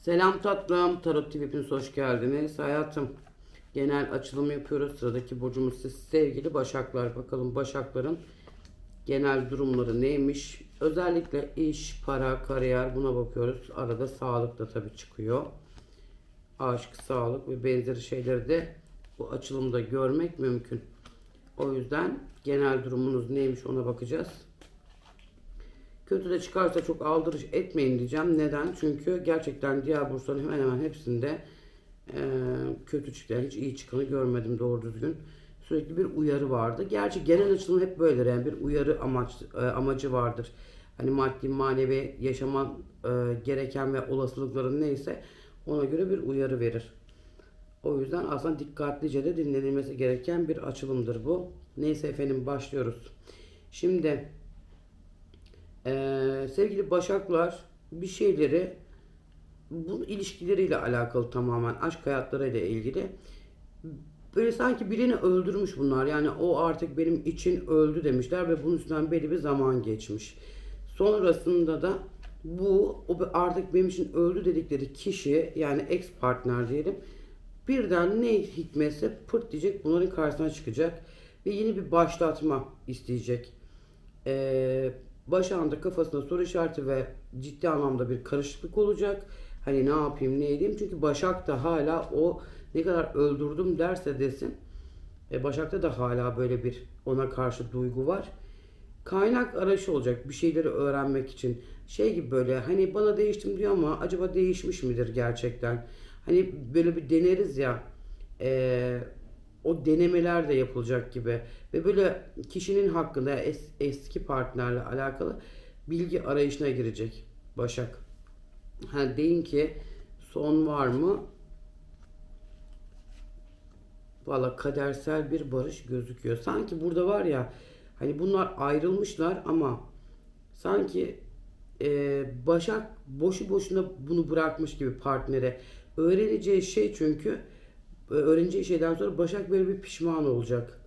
Selam tatlım. Tarot TV hepiniz hoş geldiniz. Hayatım genel açılım yapıyoruz. Sıradaki burcumuz siz sevgili Başaklar. Bakalım Başakların genel durumları neymiş? Özellikle iş, para, kariyer buna bakıyoruz. Arada sağlık da tabii çıkıyor. Aşk, sağlık ve benzeri şeyleri de bu açılımda görmek mümkün. O yüzden genel durumunuz neymiş ona bakacağız. Kötü de çıkarsa çok aldırış etmeyin diyeceğim. Neden? Çünkü gerçekten diğer bursların hemen hemen hepsinde e, kötü çıktı. Yani hiç iyi çıkanı görmedim doğru düzgün. Sürekli bir uyarı vardı. Gerçi genel açılım hep böyledir. Yani bir uyarı amaç e, amacı vardır. Hani maddi manevi yaşaman e, gereken ve olasılıkların neyse ona göre bir uyarı verir. O yüzden aslında dikkatlice de dinlenilmesi gereken bir açılımdır bu. Neyse efendim başlıyoruz. Şimdi ee, sevgili Başaklar bir şeyleri bu ilişkileriyle alakalı tamamen aşk hayatlarıyla ilgili böyle sanki birini öldürmüş bunlar yani o artık benim için öldü demişler ve bunun üstünden belli bir zaman geçmiş. Sonrasında da bu o artık benim için öldü dedikleri kişi yani ex partner diyelim birden ne hikmetse pırt diyecek bunların karşısına çıkacak ve yeni bir başlatma isteyecek. Ee, Başağında kafasında soru işareti ve ciddi anlamda bir karışıklık olacak. Hani ne yapayım ne edeyim çünkü Başak da hala o ne kadar öldürdüm derse desin. E, Başak'ta da hala böyle bir ona karşı duygu var. Kaynak arayışı olacak bir şeyleri öğrenmek için. Şey gibi böyle hani bana değiştim diyor ama acaba değişmiş midir gerçekten? Hani böyle bir deneriz ya. E, o denemeler de yapılacak gibi ve böyle kişinin hakkında es, eski partnerle alakalı bilgi arayışına girecek Başak. Ha deyin ki son var mı? Valla kadersel bir barış gözüküyor. Sanki burada var ya hani bunlar ayrılmışlar ama sanki e, Başak boşu boşuna bunu bırakmış gibi partnere. Öğreneceği şey çünkü öğreneceği şeyden sonra Başak böyle bir pişman olacak.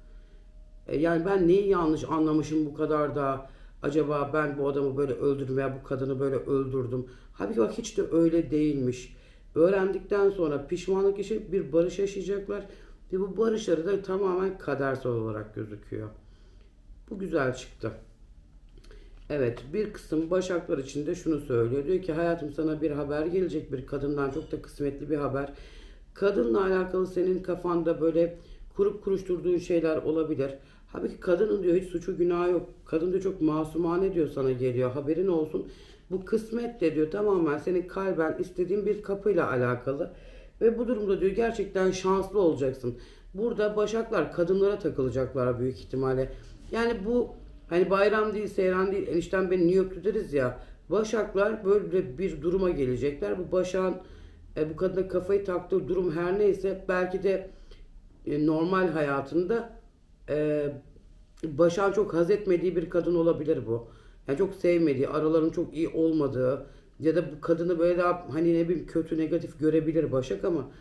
E, yani ben neyi yanlış anlamışım bu kadar da acaba ben bu adamı böyle öldürdüm veya bu kadını böyle öldürdüm. Halbuki bak hiç de öyle değilmiş. Öğrendikten sonra pişmanlık yaşayıp bir barış yaşayacaklar ve bu barışları da tamamen kadersel olarak gözüküyor. Bu güzel çıktı. Evet bir kısım başaklar için de şunu söylüyor. Diyor ki hayatım sana bir haber gelecek bir kadından çok da kısmetli bir haber. Kadınla alakalı senin kafanda böyle kurup kuruşturduğun şeyler olabilir. Halbuki kadının diyor hiç suçu günahı yok. Kadın diyor çok masumane diyor sana geliyor. Haberin olsun. Bu kısmet de diyor tamamen senin kalben istediğin bir kapıyla alakalı. Ve bu durumda diyor gerçekten şanslı olacaksın. Burada başaklar kadınlara takılacaklar büyük ihtimalle. Yani bu hani bayram değil, seyran değil, enişten beni New York'ta deriz ya. Başaklar böyle bir duruma gelecekler. Bu başağın e, bu kadına kafayı taktığı durum her neyse belki de e, normal hayatında e, Başak'ın çok haz etmediği bir kadın olabilir bu. Yani çok sevmediği, araların çok iyi olmadığı ya da bu kadını böyle daha hani ne bileyim kötü negatif görebilir Başak ama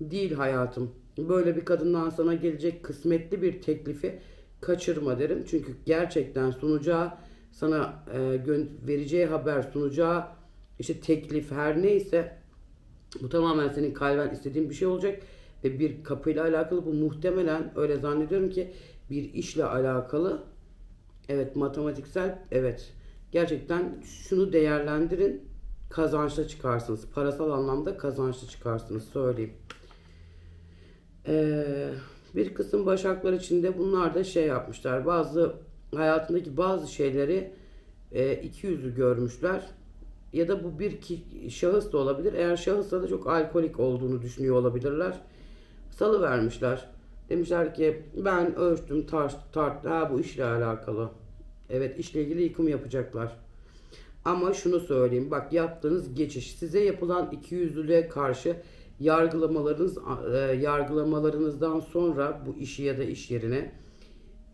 değil hayatım. Böyle bir kadından sana gelecek kısmetli bir teklifi kaçırma derim. Çünkü gerçekten sunacağı sana e, vereceği haber sunacağı işte teklif her neyse bu tamamen senin kalben istediğin bir şey olacak ve bir kapıyla alakalı bu muhtemelen öyle zannediyorum ki bir işle alakalı evet matematiksel evet gerçekten şunu değerlendirin kazançlı çıkarsınız. Parasal anlamda kazançlı çıkarsınız söyleyeyim. Ee, bir kısım başaklar içinde bunlar da şey yapmışlar. Bazı hayatındaki bazı şeyleri e, iki yüzlü görmüşler ya da bu bir ki, şahıs da olabilir. Eğer şahıssa da çok alkolik olduğunu düşünüyor olabilirler. Salı vermişler. Demişler ki ben ölçtüm tart tart ha bu işle alakalı. Evet işle ilgili yıkım yapacaklar. Ama şunu söyleyeyim bak yaptığınız geçiş size yapılan ikiyüzlülüğe karşı yargılamalarınız e, yargılamalarınızdan sonra bu işi ya da iş yerine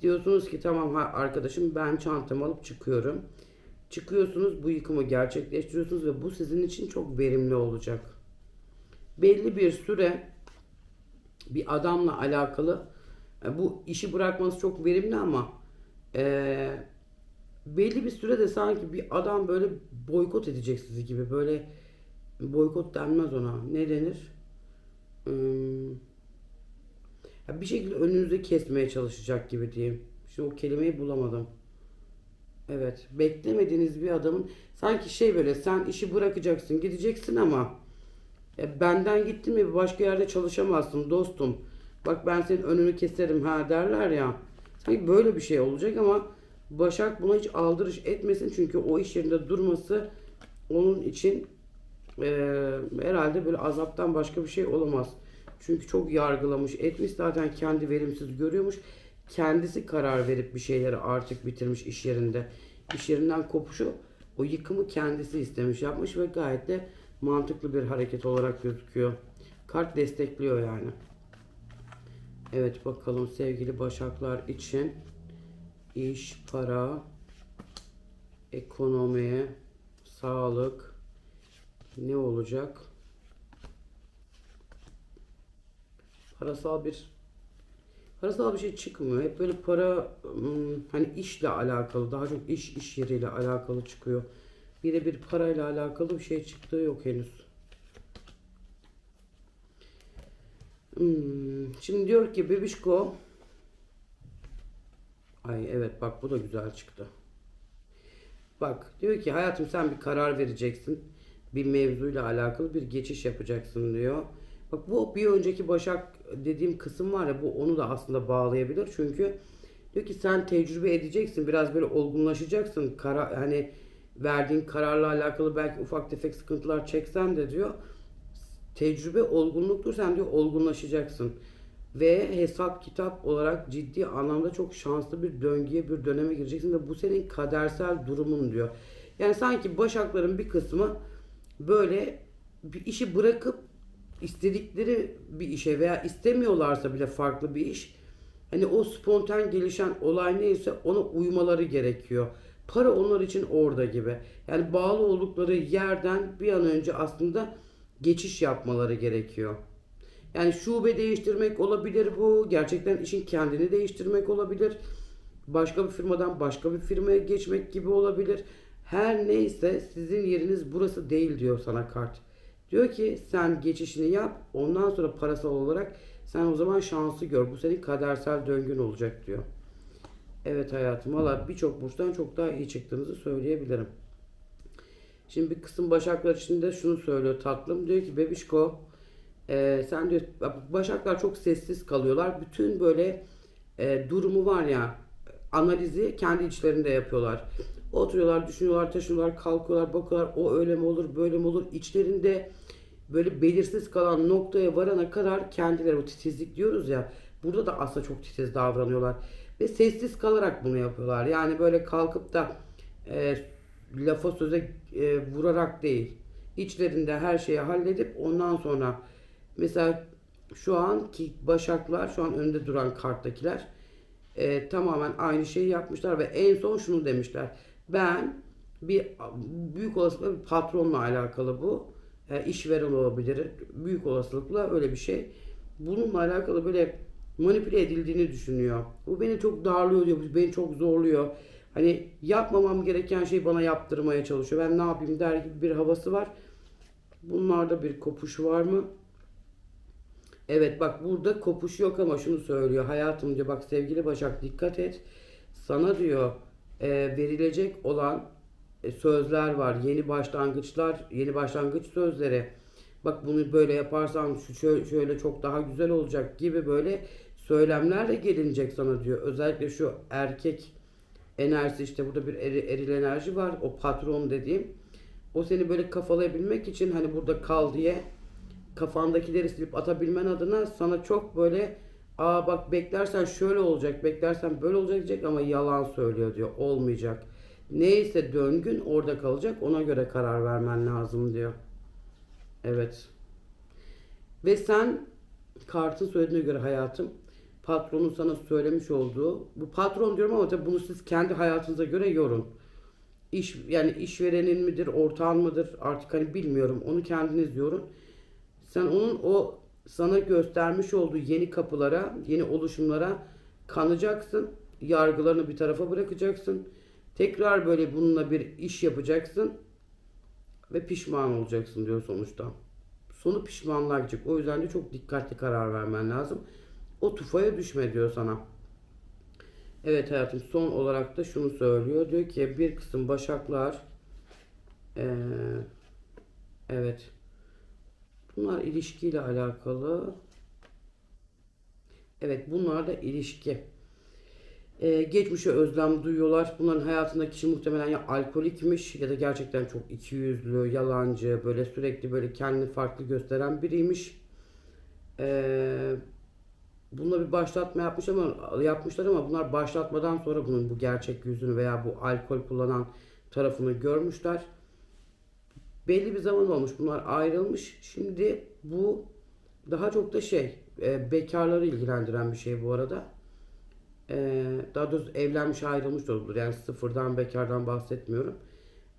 diyorsunuz ki tamam arkadaşım ben çantamı alıp çıkıyorum. Çıkıyorsunuz bu yıkımı gerçekleştiriyorsunuz ve bu sizin için çok verimli olacak. Belli bir süre bir adamla alakalı e, bu işi bırakmanız çok verimli ama e, belli bir sürede sanki bir adam böyle boykot edecek sizi gibi böyle boykot denmez ona. Ne denir? Hmm, bir şekilde önünüzü kesmeye çalışacak gibi diyeyim. Şimdi o kelimeyi bulamadım. Evet, beklemediğiniz bir adamın sanki şey böyle sen işi bırakacaksın, gideceksin ama e, benden gittin mi başka yerde çalışamazsın dostum. Bak ben senin önünü keserim ha derler ya. Sanki böyle bir şey olacak ama Başak buna hiç aldırış etmesin çünkü o iş yerinde durması onun için e, herhalde böyle azaptan başka bir şey olamaz. Çünkü çok yargılamış etmiş zaten kendi verimsiz görüyormuş. Kendisi karar verip bir şeyleri artık bitirmiş iş yerinde. İş yerinden kopuşu o yıkımı kendisi istemiş yapmış ve gayet de mantıklı bir hareket olarak gözüküyor. Kart destekliyor yani. Evet bakalım sevgili başaklar için iş, para, ekonomi, sağlık ne olacak? Parasal bir parasal bir şey çıkmıyor. Hep böyle para hmm, hani işle alakalı, daha çok iş iş yeriyle alakalı çıkıyor. Birebir parayla alakalı bir şey çıktığı yok henüz. Hmm, Şimdi diyor ki bebişko Ay evet bak bu da güzel çıktı. Bak diyor ki hayatım sen bir karar vereceksin. Bir mevzuyla alakalı bir geçiş yapacaksın diyor. Bak bu bir önceki Başak dediğim kısım var ya bu onu da aslında bağlayabilir. Çünkü diyor ki sen tecrübe edeceksin. Biraz böyle olgunlaşacaksın. Kara, hani verdiğin kararla alakalı belki ufak tefek sıkıntılar çeksen de diyor. Tecrübe olgunluktur sen diyor olgunlaşacaksın. Ve hesap kitap olarak ciddi anlamda çok şanslı bir döngüye bir döneme gireceksin ve bu senin kadersel durumun diyor. Yani sanki başakların bir kısmı böyle bir işi bırakıp istedikleri bir işe veya istemiyorlarsa bile farklı bir iş hani o spontan gelişen olay neyse ona uymaları gerekiyor. Para onlar için orada gibi. Yani bağlı oldukları yerden bir an önce aslında geçiş yapmaları gerekiyor. Yani şube değiştirmek olabilir bu. Gerçekten işin kendini değiştirmek olabilir. Başka bir firmadan başka bir firmaya geçmek gibi olabilir. Her neyse sizin yeriniz burası değil diyor sana kart. Diyor ki sen geçişini yap. Ondan sonra parasal olarak sen o zaman şansı gör. Bu senin kadersel döngün olacak diyor. Evet hayatım valla birçok burçtan çok daha iyi çıktığınızı söyleyebilirim. Şimdi bir kısım başaklar için de şunu söylüyor tatlım. Diyor ki bebişko e, sen diyor başaklar çok sessiz kalıyorlar. Bütün böyle e, durumu var ya analizi kendi içlerinde yapıyorlar. Oturuyorlar, düşünüyorlar, taşıyorlar, kalkıyorlar, bakıyorlar. O öyle mi olur, böyle mi olur? İçlerinde böyle belirsiz kalan noktaya varana kadar kendileri o titizlik diyoruz ya. Burada da aslında çok titiz davranıyorlar. Ve sessiz kalarak bunu yapıyorlar. Yani böyle kalkıp da e, lafa söze e, vurarak değil. İçlerinde her şeyi halledip ondan sonra mesela şu anki başaklar şu an önde duran karttakiler e, tamamen aynı şeyi yapmışlar ve en son şunu demişler. Ben bir büyük olasılıkla bir patronla alakalı bu. E, işveren olabilir. Büyük olasılıkla öyle bir şey. Bununla alakalı böyle manipüle edildiğini düşünüyor. Bu beni çok darlıyor diyor. Beni çok zorluyor. Hani yapmamam gereken şeyi bana yaptırmaya çalışıyor. Ben ne yapayım der gibi bir havası var. Bunlarda bir kopuş var mı? Evet bak burada kopuş yok ama şunu söylüyor. Hayatım diyor bak sevgili Başak dikkat et. Sana diyor e, verilecek olan e, sözler var. Yeni başlangıçlar, yeni başlangıç sözleri. Bak bunu böyle yaparsan şu şöyle, çok daha güzel olacak gibi böyle söylemlerle gelinecek sana diyor. Özellikle şu erkek enerjisi işte burada bir eri, eril enerji var. O patron dediğim. O seni böyle kafalayabilmek için hani burada kal diye kafandakileri silip atabilmen adına sana çok böyle aa bak beklersen şöyle olacak, beklersen böyle olacak diyecek ama yalan söylüyor diyor. Olmayacak. Neyse döngün orada kalacak. Ona göre karar vermen lazım diyor. Evet. Ve sen kartın söylediğine göre hayatım patronun sana söylemiş olduğu bu patron diyorum ama tabii bunu siz kendi hayatınıza göre yorun. İş yani işverenin midir, ortağın mıdır artık hani bilmiyorum. Onu kendiniz yorun. Sen onun o sana göstermiş olduğu yeni kapılara, yeni oluşumlara kanacaksın. Yargılarını bir tarafa bırakacaksın. Tekrar böyle bununla bir iş yapacaksın. ve pişman olacaksın diyor sonuçta. Sonu pişmanlığa gidecek. O yüzden de çok dikkatli karar vermen lazım. O tufaya düşme diyor sana. Evet hayatım son olarak da şunu söylüyor. Diyor ki bir kısım başaklar eee, evet bunlar ilişkiyle alakalı. Evet bunlar da ilişki. Ee, geçmişe özlem duyuyorlar. Bunların hayatındaki kişi muhtemelen ya alkolikmiş ya da gerçekten çok ikiyüzlü, yalancı, böyle sürekli böyle kendini farklı gösteren biriymiş. Ee, bununla bir başlatma yapmış ama yapmışlar ama bunlar başlatmadan sonra bunun bu gerçek yüzünü veya bu alkol kullanan tarafını görmüşler. Belli bir zaman olmuş. Bunlar ayrılmış. Şimdi bu daha çok da şey e, bekarları ilgilendiren bir şey bu arada. E, daha doğrusu evlenmiş ayrılmış da olur. Yani sıfırdan bekardan bahsetmiyorum.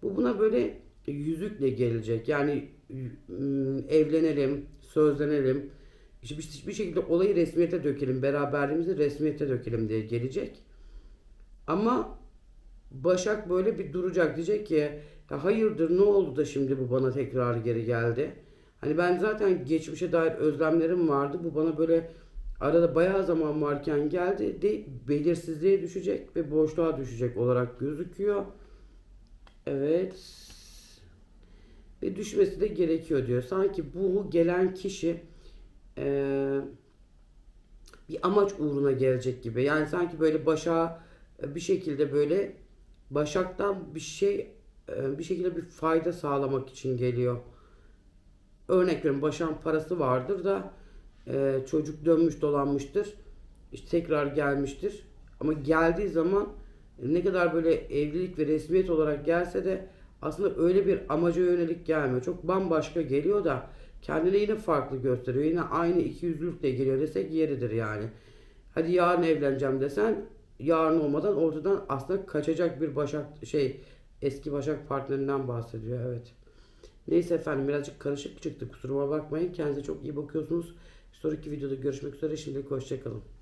Bu buna böyle yüzükle gelecek. Yani m, evlenelim, sözlenelim. İşte bir, bir şekilde olayı resmiyete dökelim. Beraberliğimizi resmiyete dökelim diye gelecek. Ama Başak böyle bir duracak. Diyecek ki ya hayırdır ne oldu da şimdi bu bana tekrar geri geldi. Hani ben zaten geçmişe dair özlemlerim vardı. Bu bana böyle arada bayağı zaman varken geldi de belirsizliğe düşecek ve boşluğa düşecek olarak gözüküyor. Evet. Ve düşmesi de gerekiyor diyor. Sanki bu gelen kişi eee, bir amaç uğruna gelecek gibi. Yani sanki böyle başa bir şekilde böyle başaktan bir şey e, bir şekilde bir fayda sağlamak için geliyor. Örnek veriyorum başan parası vardır da e, çocuk dönmüş dolanmıştır. İşte tekrar gelmiştir. Ama geldiği zaman ne kadar böyle evlilik ve resmiyet olarak gelse de aslında öyle bir amaca yönelik gelmiyor. Çok bambaşka geliyor da kendini yine farklı gösteriyor. Yine aynı ikiyüzlülükle geliyor desek yeridir yani. Hadi yarın evleneceğim desen yarın olmadan ortadan aslında kaçacak bir başak şey eski başak partnerinden bahsediyor evet. Neyse efendim birazcık karışık çıktı kusuruma bakmayın. Kendinize çok iyi bakıyorsunuz. Bir sonraki videoda görüşmek üzere. Şimdilik hoşçakalın.